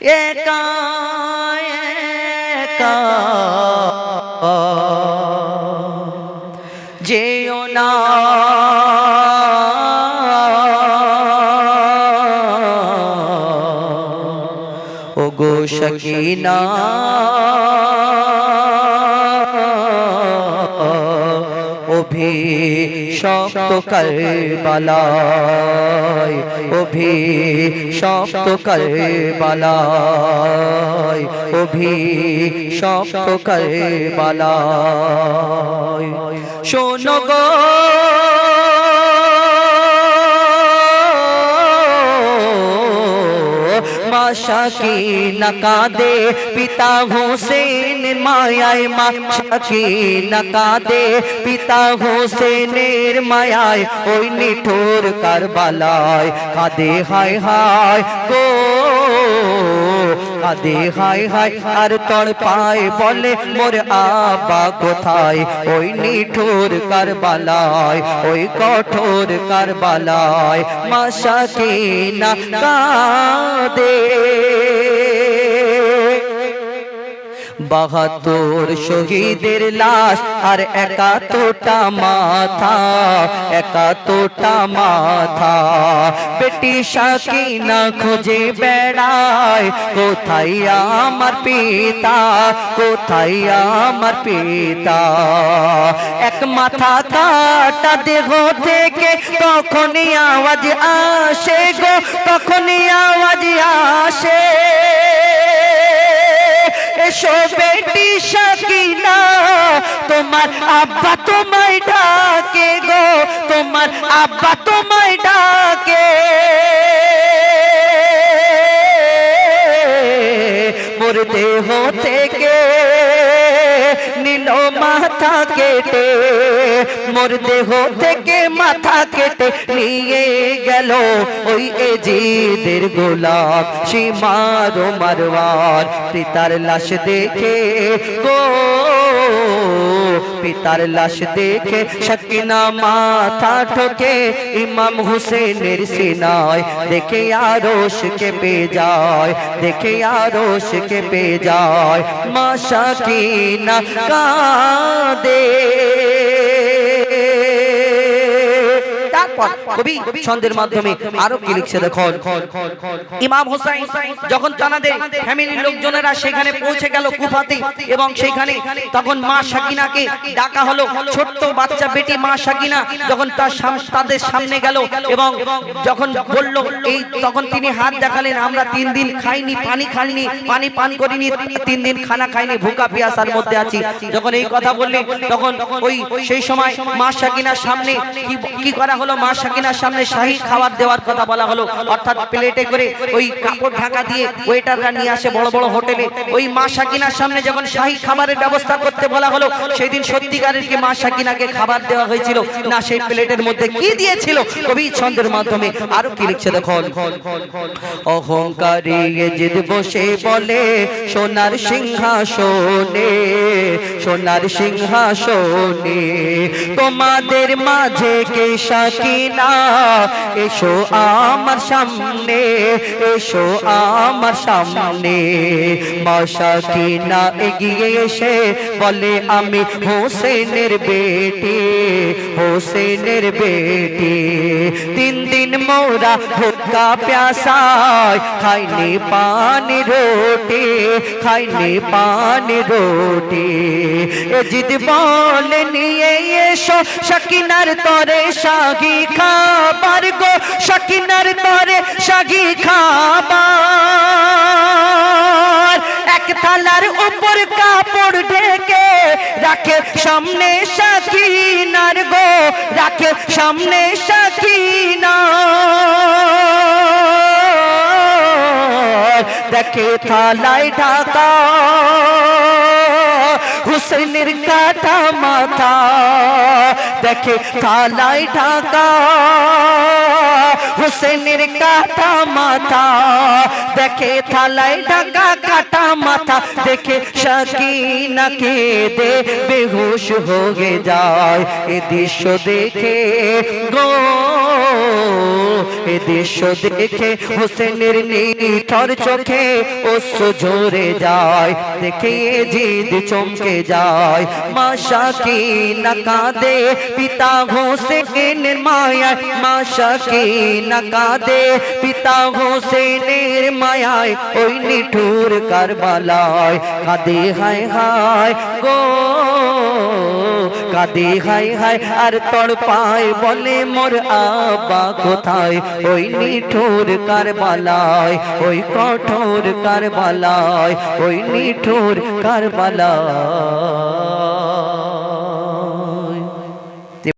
একা একা যেও না ও গো সকিনা অভি শক্ত করবালায় অভি শক্ত করবালায় অভি শক্ত করবালায় শোনো গো মাশা কি নকাদে? পিতা হোসেন মায়ায় মাশা কি নকাদে? পিতা হোসেনের মায়ায় ওই নিঠোর কারবালায়। কাদে হায় হায় গো, কাদে হায় হায়। আর তড় পায় বলে, মোর আবা কোথায়? ওই নিঠোর কারবালায়, ওই কঠোর কারবালায়। মাশা কি না বাহাত্তর শহীদের লাশ আর একাত্তরটা মাথা একাত্তরটা মাথা। বেটি সাকিনা খুঁজে বেড়ায়, কোথায় আমার পিতা, কোথায় আমার পিতা? এক মাথা কাটা দেহ থেকে তখনই আওয়াজ আসে গো, তখনই আওয়াজ আসে। এসো বেটি সাকিনা তোমার আব্বা তোমায় ডাকে গো, তোমার আব্বা তোমায় ডাকে। মোর দেহ থেকে নিল মাথা কেটে মোর দেহ থেকে মাথা কেটে নিয়ে গেল ওই এজিদের গোলাপ, সীমার মারওয়ার। পিতার লাশ দেখে গো, পিতার লাশ দেখে সকিনা মাথা ঠোকে ইমাম হুসেনের সিনায়। দেখে আরশ কেঁপে যায়, দেখে আরশ কেঁপে যায়। মা সাকিনা কাঁদে। তারপর কবি ছন্দের মাধ্যমে আরও কি লিখছে দেখুন। ইমাম হোসাইন যখন তানাদের ফ্যামিলির লোকজনেরা সেখানে পৌঁছে গেল কুফাতে এবং সেখানে তখন মা সাকিনাকে ডাকা হলো। ছোট্ট বাচ্চা বেটি মা সাকিনা যখন তার তাদের সামনে গেল এবং যখন বলল, এই তখন তিনি হাত দেখালেন, আমরা তিন দিন খাইনি, পানি খাইনি, পানি পান করিনি, তিন দিন খানা খাইনি, ভুকা পিয়াসার মধ্যে আছি। যখন এই কথা বললেন তখন ওই সেই সময় মা সাকিনার সামনে কি কি করা হলো? মা সাকিনার সামনে শাহী খাবার দেওয়ার কথা বলা হলো। অর্থাৎ প্লেটে করে ওই কাপড় ঢাকা দিয়ে ওয়েটাররা নিয়ে আসে বড় বড় হোটেলে। ওই মা সাকিনার সামনে যখন খাবারের ব্যবস্থা করতে বলা হলো সত্যিকারের কি মা সাকিনাকে খাবার দেওয়া হয়েছিল। না, সেই প্লেটের মধ্যে কি দিয়েছিল? কবি ছন্দের মাধ্যমে। আরও কি লিখছে অহংকারী জিদ বসে বলে, সোনার সিংহাসনে সোনার সিংহাসনে, তোমাদের মাঝে কে সাকিনা এসো আমার সামনে, এসো আমার সামনে। মা না এগিয়ে এসে বলে, আমি হোসেনের বেটি হোসেনের বেটি। তিন দিন মোরা ভুক্কা প্যাসায় খাইনি পানি রোটি খাইনি পানি রোটি এ জিদ বলে নিয়ে এসো সকিনার তরে শাগি খাবার গো সকিনার তরে শাগি খাবার এক থালার উপর কাপড় ঢেকে রাখে সামনে সাকিনার গো রাখে সামনে সাকিনার দেখে থালায় ঢাকা হুসেনের কাটা মাথা দেখে থালায় ঢাকা হুসেনের কাটা মাথা দেখে থালায় ঢাকা কাটা মাথা দেখে শাকিনা কে দে বেহুশ হয়ে যায় এ দৃশ্য দেখে গো এ দৃশ্য দেখে হোসেনের নিথর চোখে অশ্রু ঝরে যায়। দেখে জিদ চমকে যায়। মা শাকি না কাঁদে, পিতা হোসেনের মায়ায়। মা শাকি না কাঁদে, পিতা হোসেনের মায়ায়। ওই নিঠুর কারবালায়। কাঁদে হায় হায় গো, কাঁদে হায় হায়। আর তড় পায় বলে, মোর আব্বা কোথায়? ওই নিঠুর কারবালায় ওই কঠোর কারবালায় ওই নিঠুর কারবালায়।